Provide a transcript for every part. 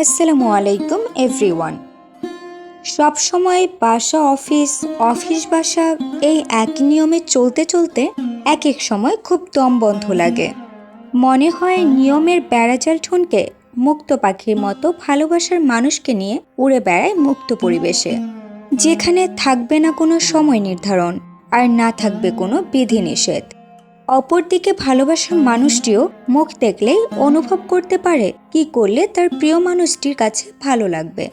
আসসালামু আলাইকুম এভরিওয়ান সব সময় বাসা অফিস অফিস বাসা এই এক নিয়মে চলতে চলতে এক এক সময় খুব দম বন্ধ লাগে। মনে হয় নিয়মের বেড়াজাল ঠুনকে মুক্ত পাখির মতো ভালোবাসার মানুষকে নিয়ে উড়ে বেড়ায় মুক্ত পরিবেশে। যেখানে থাকবে না কোনো সময় নির্ধারণ, আর না থাকবে কোনো বিধিনিষেধ। অপরদিকে ভালোবাসার মানুষটিও মুখ দেখলেই অনুভব করতে পারে কি করলে তার প্রিয় মানুষটির কাছে ভালো লাগবে।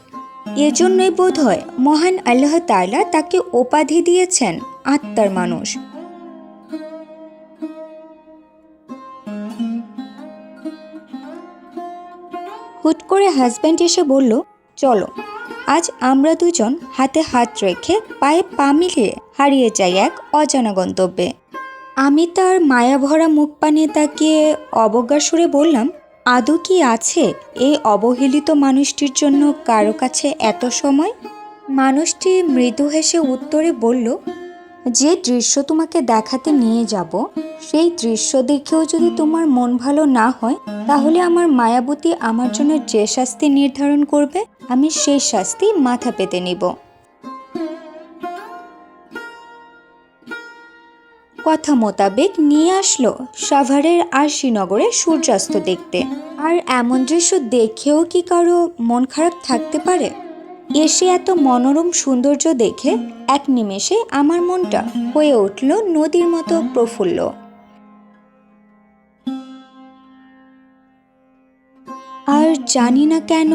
এজন্যই বোধ হয় মহান আল্লাহ তাআলা তাকে উপাধি দিয়েছেন আত্মার মানুষ। হুট করে হাজব্যান্ড এসে বলল, চলো, আজ আমরা দুজন হাতে হাত রেখে পায়ে পা মিলিয়ে হারিয়ে যাই এক অজানা গন্তব্যে। আমি তার মায়াভরা মুখ পানে তাকিয়ে অবজ্ঞার সুরে বললাম, আদৌ কি আছে এই অবহেলিত মানুষটির জন্য কারও কাছে এত সময়? মানুষটি মৃদু হেসে উত্তরে বলল, যে দৃশ্য তোমাকে দেখাতে নিয়ে যাব, সেই দৃশ্য দেখেও যদি তোমার মন ভালো না হয়, তাহলে আমার মায়াবতী আমার জন্য যে শাস্তি নির্ধারণ করবে, আমি সেই শাস্তি মাথা পেতে নিব। কথা মোতাবেক নিয়ে আসলো সাভারের আরশিনগরে সূর্যাস্ত দেখতে। আর এমন দৃশ্য দেখেও কি কারও মন খারাপ থাকতে পারে? এসে এত মনোরম সৌন্দর্য দেখে এক নিমেষে আমার মনটা হয়ে উঠল নদীর মতো প্রফুল্ল। আর জানি না কেন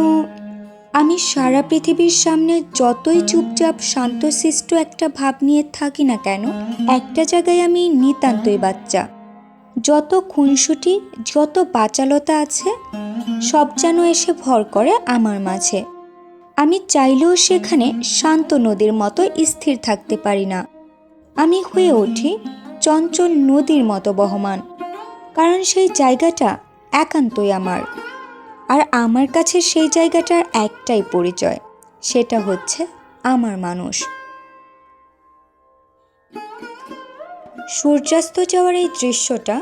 আমি সারা পৃথিবীর সামনে যতই চুপচাপ শান্তশিষ্ট একটা ভাব নিয়ে থাকি না কেন, একটা জায়গায় আমি নিতান্তই বাচ্চা। যত খুনসুটি, যত বাচালতা আছে, সব যেন এসে ভর করে আমার মাঝে। আমি চাইলেও সেখানে শান্ত নদীর মতো স্থির থাকতে পারি না। আমি হয়ে উঠি চঞ্চল নদীর মতো বহমান, কারণ সেই জায়গাটা একান্তই আমার। আর আমার কাছে সেই জায়গাটার একটাই পরিচয়, সেটা হচ্ছে আমার মানুষ। সূর্যাস্ত যাওয়ার এই দৃশ্যটা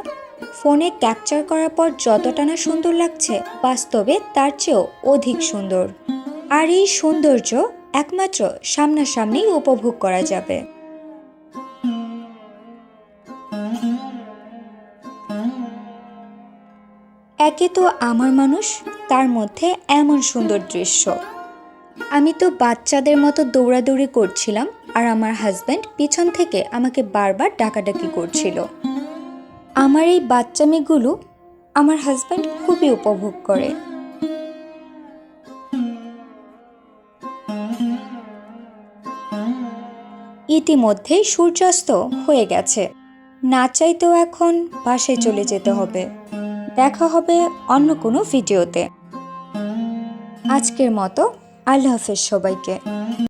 ফোনে ক্যাপচার করার পর যতটা না সুন্দর লাগছে, বাস্তবে তার চেয়েও অধিক সুন্দর। আর এই সৌন্দর্য একমাত্র সামনাসামনি উপভোগ করা যাবে। একে তো আমার মানুষ, তার মধ্যে এমন সুন্দর দৃশ্য। আমি তো বাচ্চাদের মতো দৌড়াদৌড়ি করছিলাম আর আমার হাজব্যান্ড পিছন থেকে আমাকে বারবার ডাকাডাকি করছিল। আমার এই বাচ্চামিগুলো আমার হাজব্যান্ড খুবই উপভোগ করে। ইতিমধ্যেই সূর্যাস্ত হয়ে গেছে। না চাইতেও এখন বাসায় চলে যেতে হবে। দেখা হবে অন্য কোনো ভিডিওতে। আজকের মতো আল্লাহ হাফেজ সবাইকে।